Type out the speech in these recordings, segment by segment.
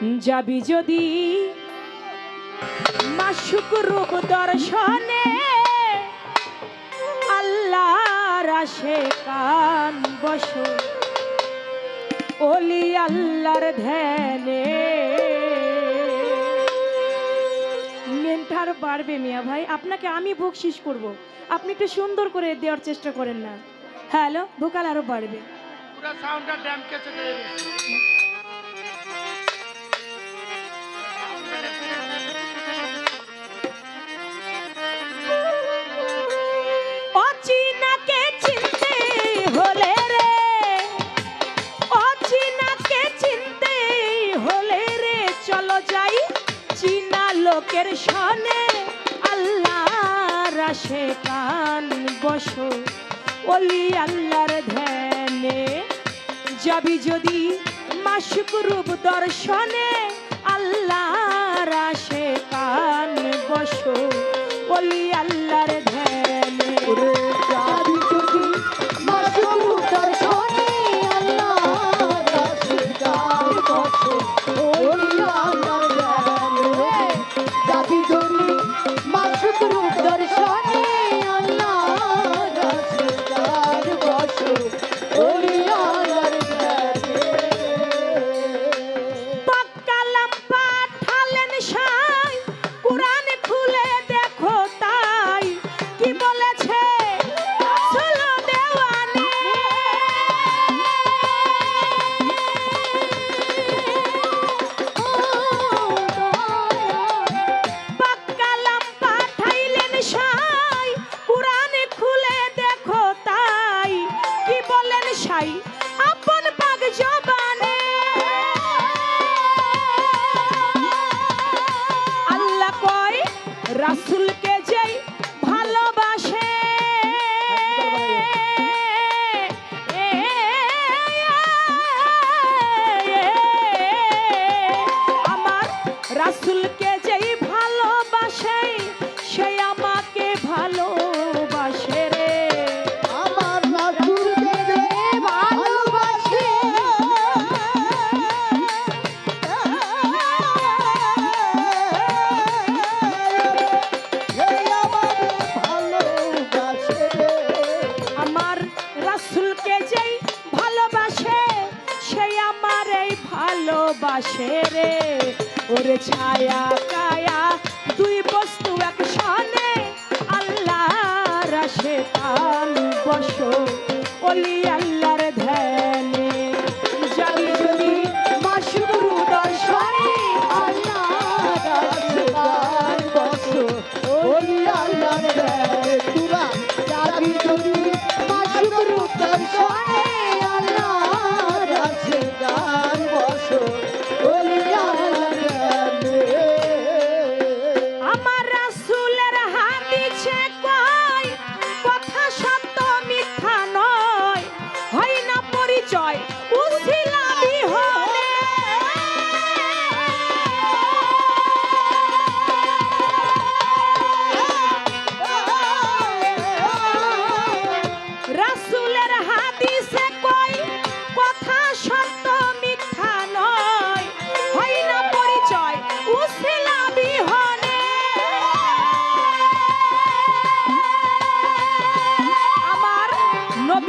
যাবি যদি? মা রূপ দর্শনে আল্লাহর আসে কান বসে। ওলি আল্লাহর ধ্যানে। মেনটা বাড়বে মিয়া ভাই, আপনাকে আমি বকশিস করব। আপনি একটু সুন্দর করে দেওয়ার চেষ্টা করেন না। হ্যালো ভোকাল আরও বাড়বে। পুরো সাউন্ডটা দিয়ে মাসুক রূপ দর্শনে আল্লাহর আশে কান বসো। ওই আল্লাহর ধ্যানে। I'm on a back of your Bolívar.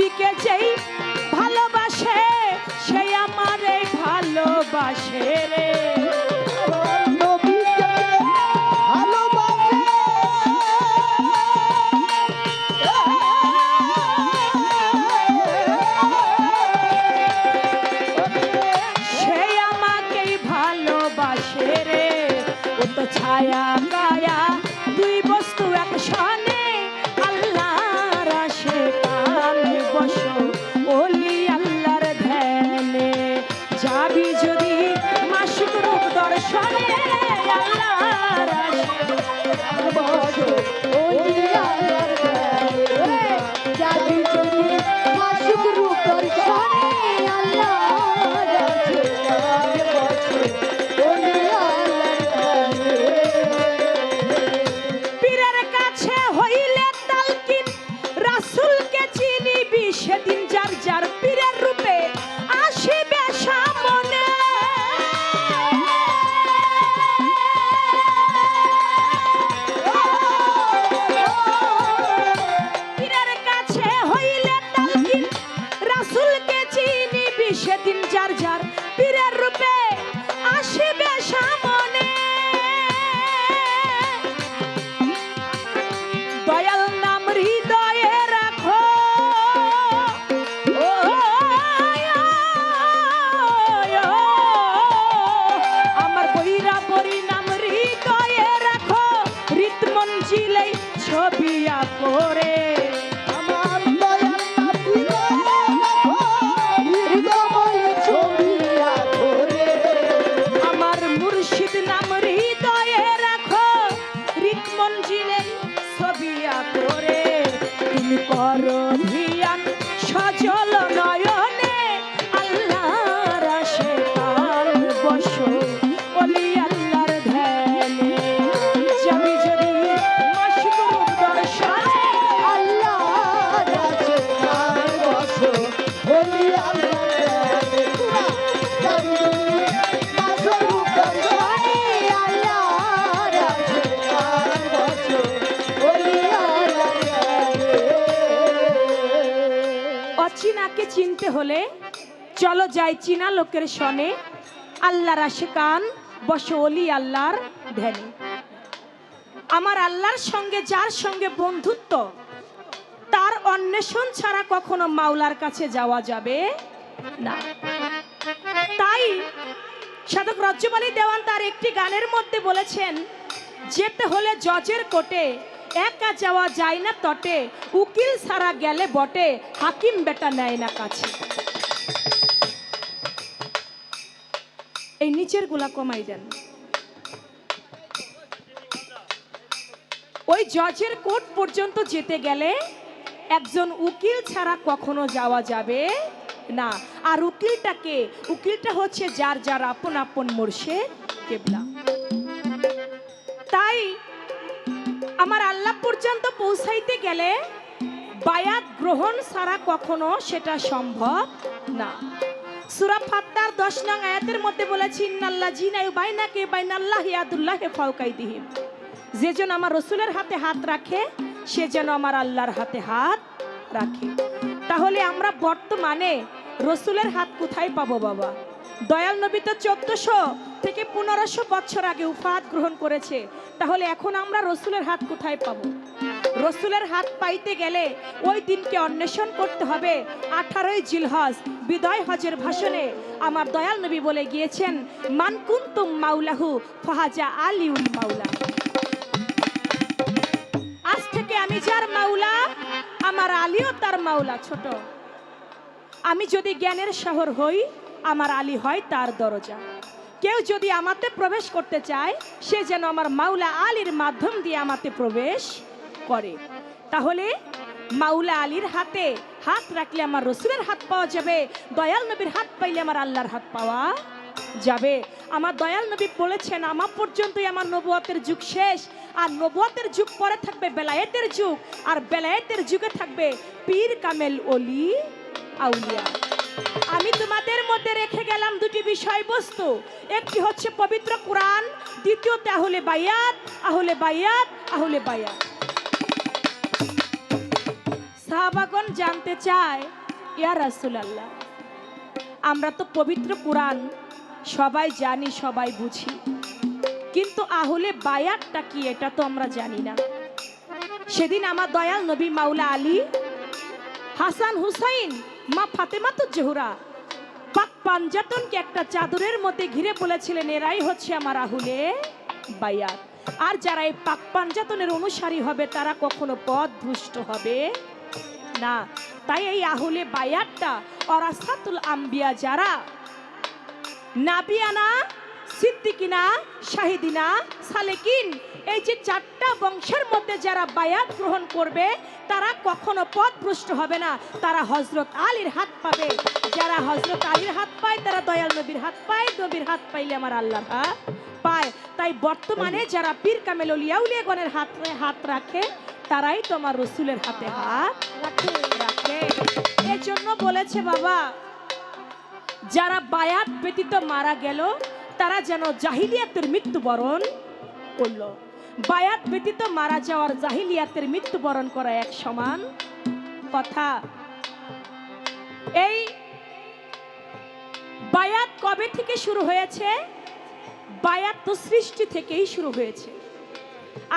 we be catching. চিনতে হলে চলো যাই চীনা লোকের সনে। আল্লাহর আশেকান, বসো অলি আল্লাহর ধ্যানে। আমার আল্লাহর সঙ্গে, যার সঙ্গে বন্ধুত্ব, তার অন্বেষণ ছাড়া কখনো মাওলার কাছে যাওয়া যাবে না। তাই সাধক রজ্জমালী দেওয়ান তার একটি গানের মধ্যে বলেছেন, যেতে হলে জজের কোটে একা যাওয়া যায় না তটে। উকিল সারা গেলে বটে। হাকিম বেটা নেয় না কাছে। এই নিচেরগুলা কমাই দেন। ওই জজের কোর্ট পর্যন্ত যেতে গেলে একজন উকিল ছাড়া কখনো যাওয়া যাবে না। আর উকিলটাকে, উকিলটা হচ্ছে যার যার আপন আপন মোর্শেদ কেবলা। তাই আমার আল্লাহ পর্যন্ত পৌঁছাইতে গেলে বায়াত গ্রহণ ছাড়া কখনো সেটা সম্ভব না। সুরা ফাত্তার দশ নং আয়াতের মধ্যে বলেছি, ইন্নাল্লাহ জিনায়ু বাইনাকে বাইনাল্লাহ ইয়াদুল্লাহ ফাউকাইদিহিম যে যেন আমার রসুলের হাতে হাত রাখে, সে যেন আমার আল্লাহর হাতে হাত রাখে। তাহলে আমরা বর্তমানে রসুলের হাত কোথায় পাবো বাবা? দয়াল নবী তো চোদ্দশো থেকে পনেরোশো বছর আগে উফাত গ্রহণ করেছে। তাহলে এখন আমরা রসুলের হাত কোথায় পাবো? রসুলের হাত পাইতে গেলে ওই দিনকে অন্বেষণ করতে হবে। আঠারোই জিলহজ, বিদয় হজের ভাষণে আমার দয়াল নবী বলে গিয়েছেন মানকুন্তুম মাউলাহু ফাহাজা আলিউল মাউলা আজ থেকে আমি যার মাওলা, আমার আলীও তার মাওলা ছোট। আমি যদি জ্ঞানের শহর হই, আমার আলী হয় তার দরজা। কেউ যদি আমাতে প্রবেশ করতে চায়, সে যেন আমার মাওলা আলীর মাধ্যম দিয়ে আমাতে প্রবেশ করে। তাহলে মাওলা আলীর হাতে হাত রাখলে আমার রসুলের হাত পাওয়া যাবে, দয়াল নবীর হাত পাইলে আমার আল্লাহর হাত পাওয়া যাবে। আমার দয়াল নবী বলেছেন, আমার পর্যন্তই আমার নবুয়তের যুগ শেষ, আর নবুয়তের যুগ পরে থাকবে বেলায়েতের যুগ, আর বেলায়েতের যুগে থাকবে পীর কামেল অলি আউলিয়া। বিষয়বস্তু। একটি হচ্ছে পবিত্র কোরআন, দ্বিতীয়তে আহলে বায়াত আহলে বায়াত আহলে বায়াত সাহাবাগণ জানতে চায়, ইয়া রাসূলুল্লাহ, আমরা তো পবিত্র কোরআন সবাই জানি, সবাই বুঝি। কিন্তু আহলে বায়াতটা কি, এটা তো আমরা জানি না। সেদিন আমার দয়াল নবী মাওলা আলী, হাসান হুসাইন, মা ফাতেমা তো জহুরা পাক পাঞ্জাতনকে একটা চাদরের মধ্যে ঘিরে বলেছিলেন, এরাই হচ্ছে আমার আহুলে বায়াত। আর যারা এই পাক পাঞ্জাতনের অনুসারী হবে, তারা কখনো পথ ভুষ্ট হবে না। তাই এই আহুলে বায়াতটা অরাসাতুল আম্বিয়া যারা, নাবিয়ানা সিদ্দিকিনা, শাহিদিনা, সালেকিন, এই যে চারটা বংশের মধ্যে যারা বায়াত গ্রহণ করবে, তারা কখনো পথভ্রষ্ট হবে না। তারা হজরত আলীর হাত পাবে। যারা হজরত আলীর হাত পায়, তারা দয়াল নবীর হাত পায়। নবীর হাত পাইলে আমার আল্লাহ পায়। তাই বর্তমানে যারা পীর কামেল উলিয়াউলিয়াগণের হাত হাত রাখে, তারাই তোমার রসুলের হাতে হাত রাখে রাখে। এজন্য বলেছে বাবা, যারা বায়াত ব্যতীত মারা গেল তারা যেন জাহিলিয়াতের মৃত্যুবরণ করল। বায়াত ব্যতীত মারা যাওয়ার জাহিলিয়াতের মৃত্যুবরণ করা এক সমান কথা। এই বায়াত কবে থেকে শুরু হয়েছে? বায়াত তো সৃষ্টি থেকেই শুরু হয়েছে।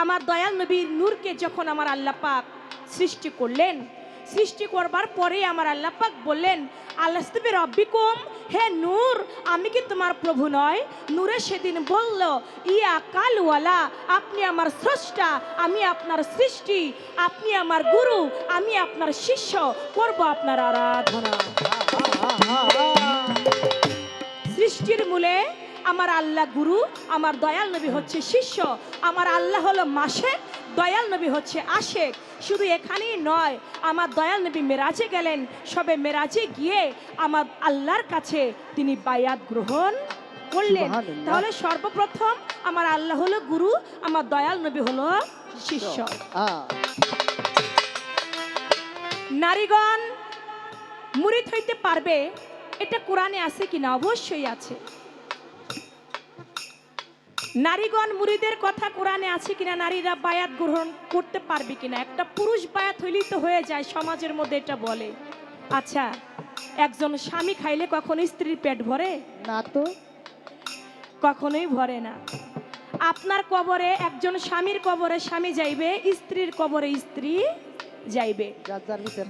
আমার দয়াল নবীর নূরকে যখন আমার আল্লাহ পাক সৃষ্টি করলেন, সৃষ্টি করবার পরে আমার আল্লাহ পাক বললেন আল্লাহ রব্বিকুম হে নূর, আমি কি তোমার প্রভু নয়? নূরে সেদিন বলল, ইয়া কালওয়ালা, আপনি আমার স্রষ্টা, আমি আপনার সৃষ্টি, আপনি আমার গুরু, আমি আপনার শিষ্য, করব আপনার আরাধনা। সৃষ্টির মূলে আমার আল্লাহ গুরু, আমার দয়াল নবী হচ্ছে শিষ্য, আমার আল্লাহ হলো মাসে দয়াল নবী হচ্ছে আশেক। শুধু এখানেই নয় আমার দয়াল নবী মেরাজে গেলেন। সবে মেরাজে গিয়ে আমার আল্লাহর কাছে তিনি বায়াত গ্রহণ করলেন। তাহলে সর্বপ্রথম আমার আল্লাহ হলো গুরু আমার দয়াল নবী হলো শিষ্য। নারীগণ মুরিদ হইতে পারবে এটা কোরআনে আছে কিনা? অবশ্যই আছে। নারীগণ মুড়িদের কথা কোরআনে আছে কিনা নারীরা বায়াত গ্রহণ করতে পারবে কিনা? একটা পুরুষ বায়াত হইলেই তো হয়ে যায় সমাজের মধ্যে এটা বলে। আচ্ছা একজন স্বামী খাইলে কখনো স্ত্রীর পেট ভরে? না তো। কখনোই ভরে না। আপনার কবরে একজন স্বামীর কবরে স্বামী যাইবে স্ত্রীর কবরে স্ত্রী যাইবে।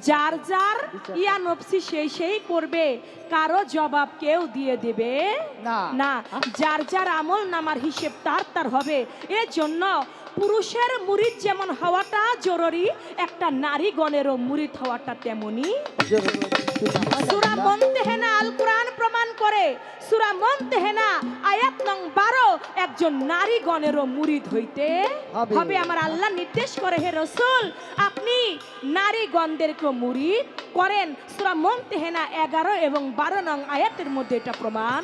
যার যার ইয়া নফসি সেই সেই করবে। কারও জবাব কেউ দিয়ে দেবে না। যার যার আমল নামার হিসেব তার তার হবে। জন্য পুরুষের মুরিদ যেমন হওয়াটা জরুরি একটা নারীগণেরও মুরিদ হওয়াটা তেমনি সুরা মন্তেহেনা আল কোরআন করে সুরা মন্তেহেনা আয়াত নং বারো একজন নারীগণেরও মুরিদ হইতে হবে। আমার আল্লাহ নির্দেশ করে হে রসুল আপনি নারীগণদেরকে মুরিদ করেন। সুরা মন্তেহেনা এগারো এবং বারো নং আয়াতের মধ্যে এটা প্রমাণ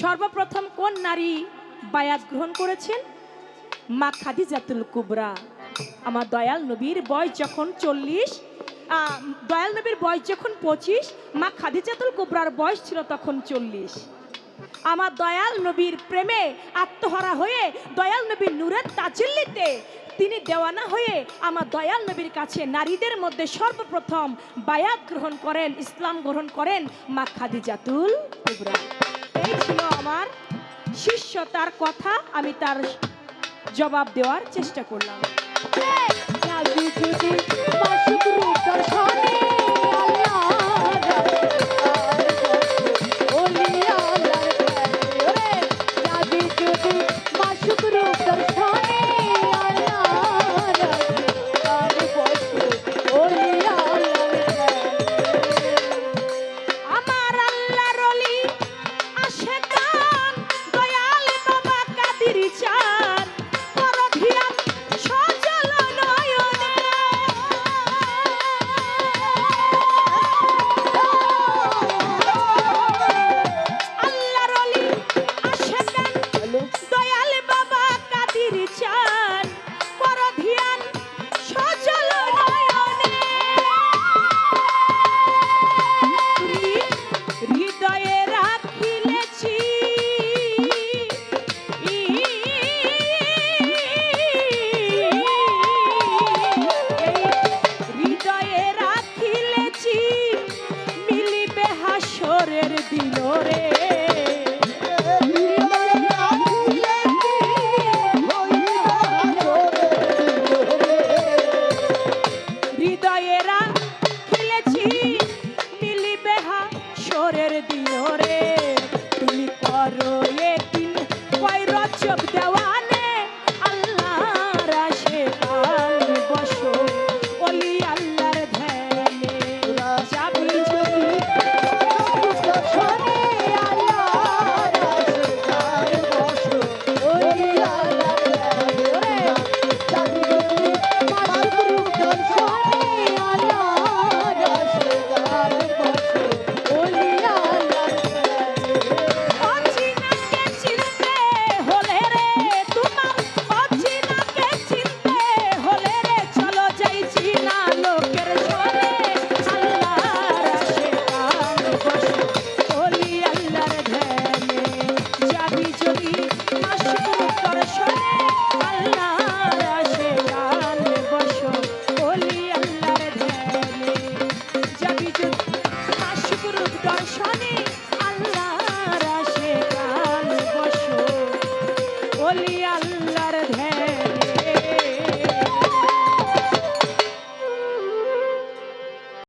সর্বপ্রথম কোন নারী বায়াত গ্রহণ করেছেন? মা খাদিজাতুল কুবরা। আমার দয়াল নবীর বয়স যখন চল্লিশ দয়াল নবীর বয়স যখন পঁচিশ, মা খাদিজাতুল কুবরার বয়স ছিল তখন চল্লিশ। আমার দয়াল নবীর প্রেমে আত্মহারা হয়ে দয়াল নবীর নূরের তাজিল্লিতে তিনি দেওয়ানা হয়ে আমার দয়াল নবীর কাছে নারীদের মধ্যে সর্বপ্রথম বায়াত গ্রহণ করেন, ইসলাম গ্রহণ করেন মা খাদিজাতুল কুবরা। এই ছিল আমার শিষ্য, তার কথা আমি তার জবাব দেওয়ার চেষ্টা করলাম। হাসরের দিন রে